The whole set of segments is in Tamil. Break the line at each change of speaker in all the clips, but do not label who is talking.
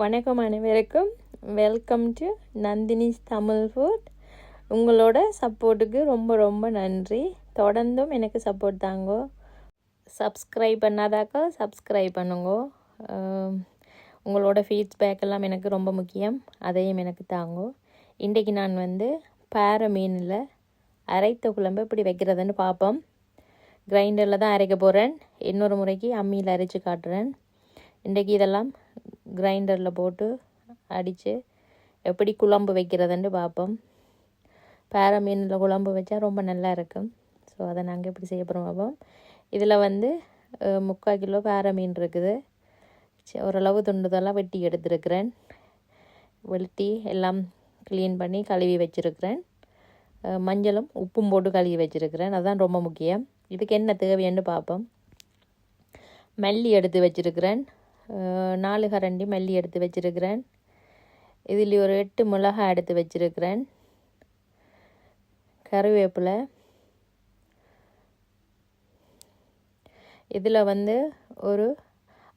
வணக்கம் அனைவருக்கும். Welcome to Nandini's Tamil food உங்களோட சப்போர்ட்டுக்கு ரொம்ப ரொம்ப நன்றி. தொடர்ந்தும் எனக்கு சப்போர்ட் தாங்கோ. சப்ஸ்கிரைப் பண்ணாதாக்கா சப்ஸ்கிரைப் பண்ணுங்க. உங்களோட ஃபீட்பேக் எல்லாம் எனக்கு ரொம்ப முக்கியம். அதையும் எனக்கு தாங்கோ. இன்றைக்கு நான் வந்து பேர மீனில் அரைத்த குழம்பு எப்படி வைக்கிறதுன்னு பார்ப்போம் கிரைண்டரில் தான் அரைக்க போகிறேன் இன்னொரு முறைக்கு அம்மியில் அரைச்சி காட்டுறேன். இன்றைக்கி இதெல்லாம் கிரைண்டரில் போட்டு அடித்து எப்படி குழம்பு வைக்கிறதுன்னு பார்ப்போம் பேர மீனில் குழம்பு வச்சா ரொம்ப நல்லா இருக்கும். ஸோ அதை நாங்கள் எப்படி செய்ய போகிறோம் பார்ப்போம் இதில் வந்து முக்கால் கிலோ பேர மீன் இருக்குது. ஓரளவு துண்டுதெல்லாம் வெட்டி எடுத்துருக்கிறேன். வெட்டி எல்லாம் க்ளீன் பண்ணி கழுவி வச்சுருக்கிறேன். மஞ்சளும் உப்பும் போட்டு கழுவி வச்சுருக்கிறேன். அதுதான் ரொம்ப முக்கியம். இதுக்கு என்ன தேவைன்னு பார்ப்போம் மல்லி எடுத்து வச்சுருக்கிறேன். நாலு கரண்டி மல்லி எடுத்து வச்சுருக்கிறேன். இதில் ஒரு எட்டு மிளகாய் எடுத்து வச்சுருக்கிறேன். கருவேப்பிலை. இதில் வந்து ஒரு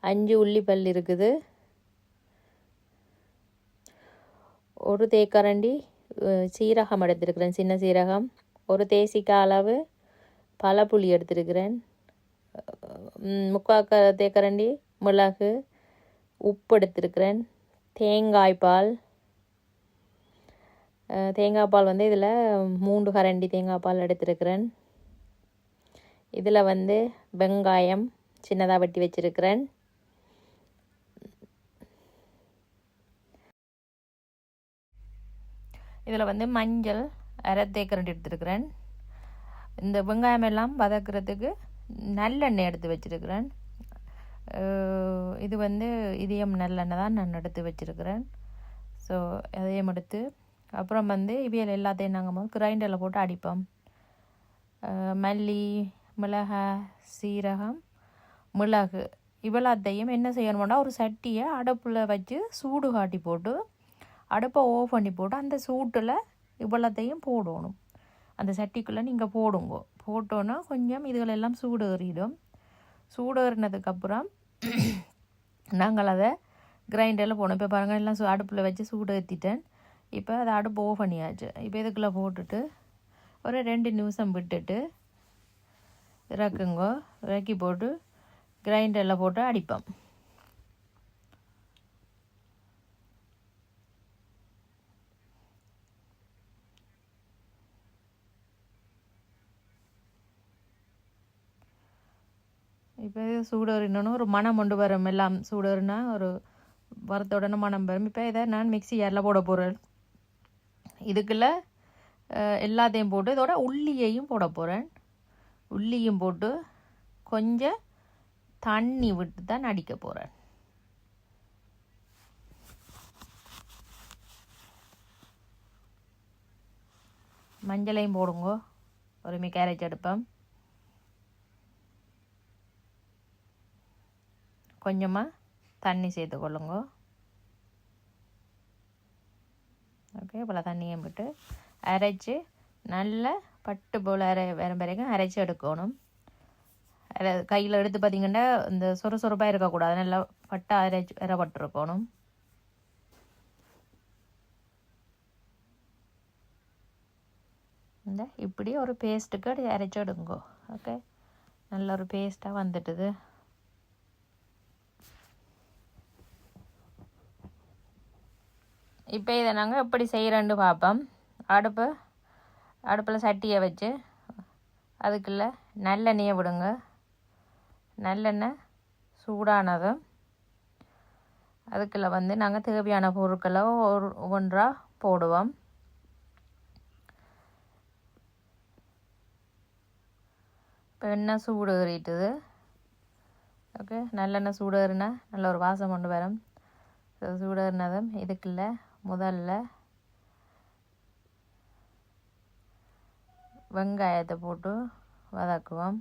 அஞ்சு உள்ளிப்பல் இருக்குது. ஒரு தேக்கரண்டி சீரகம் எடுத்திருக்கிறேன் சின்ன சீரகம். ஒரு தேசிக்காய் அளவு பழப்புளி எடுத்திருக்கிறேன். முக்கால் க தேக்கரண்டி மிளகு உப்பு எடுத்திருக்கிறேன் தேங்காய் பால். தேங்காய் பால் வந்து இதில் மூன்று கரண்டி தேங்காய் பால் எடுத்துருக்கிறேன். இதில் வந்து வெங்காயம் சின்னதாக வெட்டி வச்சிருக்கிறேன். இதில் வந்து மஞ்சள் அரை தேக்கரண்டி எடுத்துருக்கிறேன். இந்த வெங்காயம் எல்லாம் வதக்குறதுக்கு நல்லெண்ணெய் எடுத்து வச்சிருக்கிறேன். இது வந்து இதயம் நல்லெண்ணெய் தான் நான் எடுத்து வச்சிருக்கிறேன். ஸோ இதையும் எடுத்து அப்புறம் வந்து இவியல் எல்லாத்தையும் நாங்கள் கிரைண்டரில் போட்டு அடிப்போம். மல்லி மிளகாய் சீரகம் மிளகு இவ்வளோத்தையும் என்ன செய்யணும்னா ஒரு சட்டியை அடுப்பில் வச்சு சூடு காட்டி போட்டு அடுப்பை ஓஃப் பண்ணி போட்டு அந்த சூட்டில் இவ்வளோத்தையும் போடணும். அந்த சட்டிக்குள்ளே நீங்கள் போடுங்க. போட்டோன்னா கொஞ்சம் இதுகளெல்லாம் சூடு ஏறிடும். சூடுறினதுக்கப்புறம் நாங்கள் அதை கிரைண்டரில் போனோம். இப்போ பாருங்கள் எல்லாம் அடுப்பில் வச்சு சூடு ஏற்றிட்டேன் இப்போ அதை அடுப்பு ஓஃபனியாச்சு பண்ணியாச்சு இப்போ இதுக்குள்ளே போட்டுட்டு ஒரு ரெண்டு நிமிஷம் விட்டுட்டு இறக்குங்கோ இறக்கி போட்டு கிரைண்டரில் போட்டு அடிப்போம். இப்போ சூடர் இன்னொன்று ஒரு மனம் கொண்டு வரும் எல்லாம். சூடர்னா ஒரு வரத்த மனம் வரும். இப்போ இதை நான் மிக்ஸி ஏரில் போட போகிறேன் இதுக்குள்ள எல்லாத்தையும் போட்டு இதோட உள்ளியையும் போட போகிறேன் உள்ளியும் போட்டு கொஞ்சம் தண்ணி விட்டு தான் அடிக்க போகிறேன் மஞ்சளையும் போடுங்க. ஒரு கேரட் எடுப்பேன். கொஞ்சமாக தண்ணி சேர்த்து கொள்ளுங்க. ஓகே இவ்வளோ தண்ணியும் விட்டு அரைச்சி நல்லா பட்டு போல் அரை வரும் வரைக்கும் அரைச்சி எடுக்கணும். கையில் எடுத்து பார்த்தீங்கன்னா இந்த சுறுசுறுப்பாக இருக்கக்கூடாது. நல்லா பட்டா அரைச்சி அரைப்பட்டுருக்கணும். இந்த இப்படி ஒரு பேஸ்ட்டுக்கு அரைச்சி எடுங்கோ. ஓகே நல்ல ஒரு பேஸ்ட்டாக வந்துட்டுது. இப்போ இதை நாங்கள் எப்படி செய்கிறோன்னு பார்ப்போம் அடுப்பு அடுப்பில் சட்டியை வச்சு அதுக்குள்ளே நல்லெண்ணெயை விடுங்க. நல்லெண்ணெய் சூடானதும் அதுக்குள்ளே வந்து நாங்கள் தேவையான பொருட்களை ஒரு ஒன்றாக போடுவோம். இப்போ எண்ணெய் சூடு ஏறிட்டுது. ஓகே நல்லெண்ணெய் சூடு ஏறினா நல்ல ஒரு வாசம் கொண்டு வரும். சூடானதும் இதுக்குள்ள முதல்ல வெங்காயத்தை போட்டு வதக்குவோம்.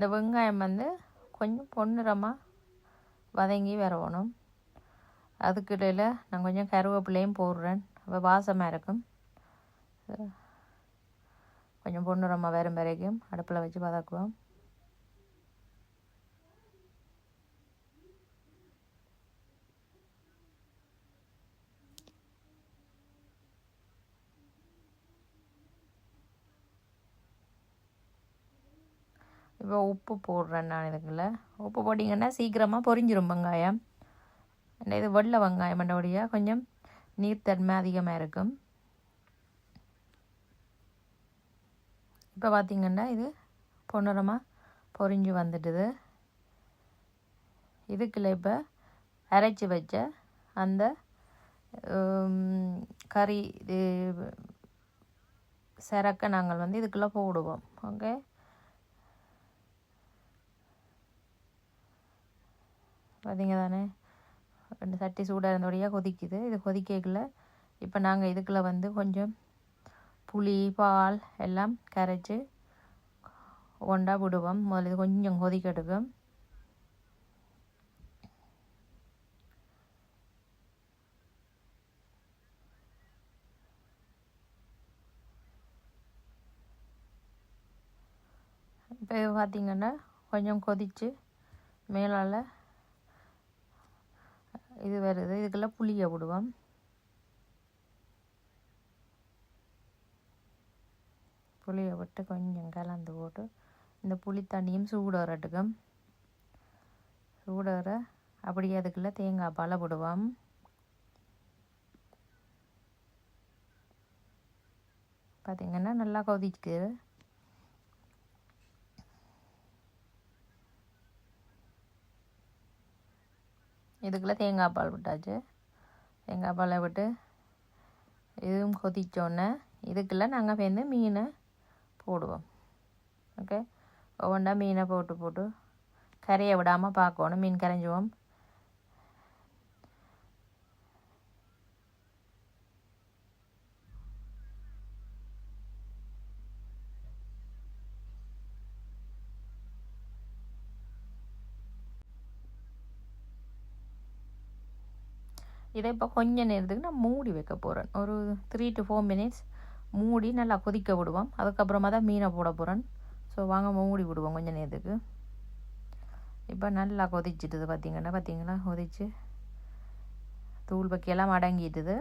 இந்த வெங்காயம் வந்து கொஞ்சம் பொன்னிறமாக வதங்கி வரணும் அதுக்கு இடையில் நான் கொஞ்சம் கருவேப்பிலையும் போடுறேன். அப்போ வாசமாக இருக்கும். கொஞ்சம் பொன்னிறமாக வரும் வரைக்கும் அடுப்பில் வச்சு வதக்குவோம். இப்போ உப்பு போடுறேன் நான் இதுக்குள்ளே. உப்பு போட்டிங்கன்னா சீக்கிரமாக பொரிஞ்சிரும் வெங்காயம். இந்த இது வெள்ளை வெங்காயம் மண்டபடியாக கொஞ்சம் நீர்த்தன்மை அதிகமாக இருக்கும். இப்போ பார்த்திங்கன்னா இது பொன்னுரமாக பொரிஞ்சு வந்துட்டுது. இதுக்குள்ள இப்போ அரைச்சி வச்ச அந்த கறி இது சிறக்க நாங்கள் வந்து இதுக்குள்ளே போடுவோம். ஓகே? பார்த்தீங்க தானே ரெண்டு சட்டி சூடாக இருந்தபடியாக கொதிக்குது. இது கொதிக்கல இப்போ நாங்கள் இதுக்குள்ளே வந்து கொஞ்சம் புளி பால் எல்லாம் கரைச்சி ஒண்டா விடுவோம் முதல்ல இது கொஞ்சம் கொதிக்கெடுக்கும் இப்போ பார்த்தீங்கன்னா பார்த்திங்கன்னா கொஞ்சம் கொதித்து மேலால் இது வருது. இதுக்கெல்லாம் புளியை விடுவோம் புளியை விட்டு கொஞ்சம் கலந்து போட்டு இந்த புளி தண்ணியும் சூடறட்டுக்கும் வர அப்படியே அதுக்குள்ள தேங்காய் பாலை விடுவோம் பார்த்திங்கன்னா நல்லா கொதிக்குது. இதுக்குள்ளே தேங்காய் பால் விட்டாச்சு. தேங்காய் பாலை விட்டு இதுவும் கொதிச்சோன்னே இதுக்குள்ளே நாங்கள் சேர்ந்து மீனை போடுவோம். ஓகே ஒவ்வொன்றா மீனை போட்டு போட்டு கரையை விடாமல் பார்க்கணும். மீன் கரைஞ்சுவோம். இதை இப்போ கொஞ்ச நேரத்துக்கு நான் மூடி வைக்க போகிறேன் ஒரு த்ரீ டு ஃபோர் மினிட்ஸ் மூடி நல்லா கொதிக்க விடுவோம். அதுக்கப்புறமா தான் மீனை போட போகிறேன் ஸோ வாங்க மூடி விடுவோம் கொஞ்ச நேரத்துக்கு. இப்போ நல்லா கொதிச்சிட்டுது பார்த்திங்கன்னா பார்த்திங்களா கொதிச்சு தூள் பக்கியெல்லாம் அடங்கிட்டுது.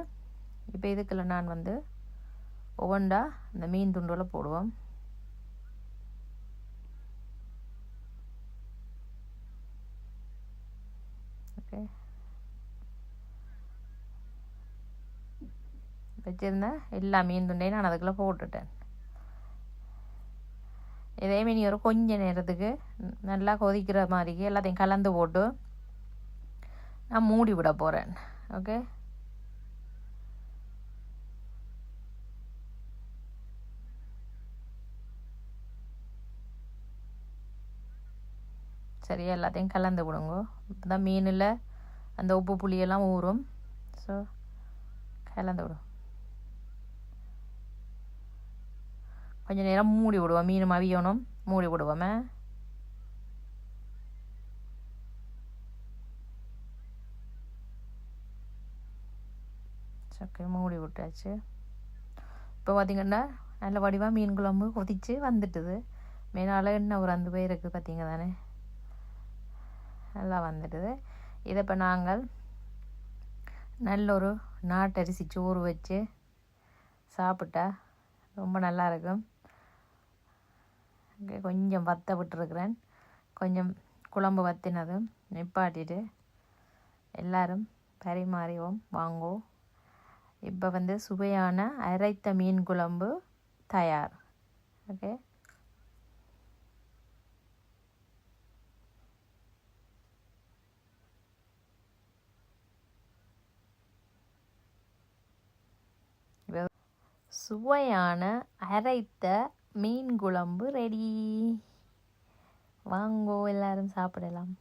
இப்போ இதுக்குள்ள நான் வந்து ஒவ்வொன்றா இந்த மீன் துண்டில் போடுவோம் ஓகே வச்சுருந்தேன் எல்லா மீன் துண்டையும் நான் அதுக்குள்ளே போட்டுட்டேன். இதே மீன் ஒரு கொஞ்ச நேரத்துக்கு நல்லா கொதிக்கிற மாதிரி எல்லாத்தையும் கலந்து போட்டு நான் மூடி விட போகிறேன் ஓகே சரியா எல்லாத்தையும் கலந்து விடுங்க. இப்போ தான் மீனில் அந்த உப்பு புளியெல்லாம் ஊறும். ஸோ கலந்து விடும். கொஞ்சம் நேரம் மூடி விடுவோம். மீன் மவியணும் மூடி விடுவோமே. சக்கரை மூடி விட்டாச்சு. இப்போ பார்த்திங்கன்னா நல்ல வடிவாக மீன் குழம்பு கொதித்து வந்துட்டுது. மீனால் எண்ணெய் ஒரு அந்த பேர் இருக்குது பார்த்திங்க தானே நல்லா வந்துடுது இதை இப்போ நாங்கள் நல்ல ஒரு நாட்டரிசி சோறு வச்சு சாப்பிட்டா ரொம்ப நல்லா இருக்கும். இங்கே கொஞ்சம் வத்த விட்டுருக்குறேன். கொஞ்சம் குழம்பு வத்தினதும் நிப்பாட்டிட்டு எல்லாரும் பரிமாறிவோம் வாங்குவோம். இப்போ வந்து சுவையான அரைத்த மீன் குழம்பு தயார். ஓகே? சுவையான அரைத்த மீன் குழம்பு ரெடி வாங்கோ எல்லாரும் சாப்பிடலாம்.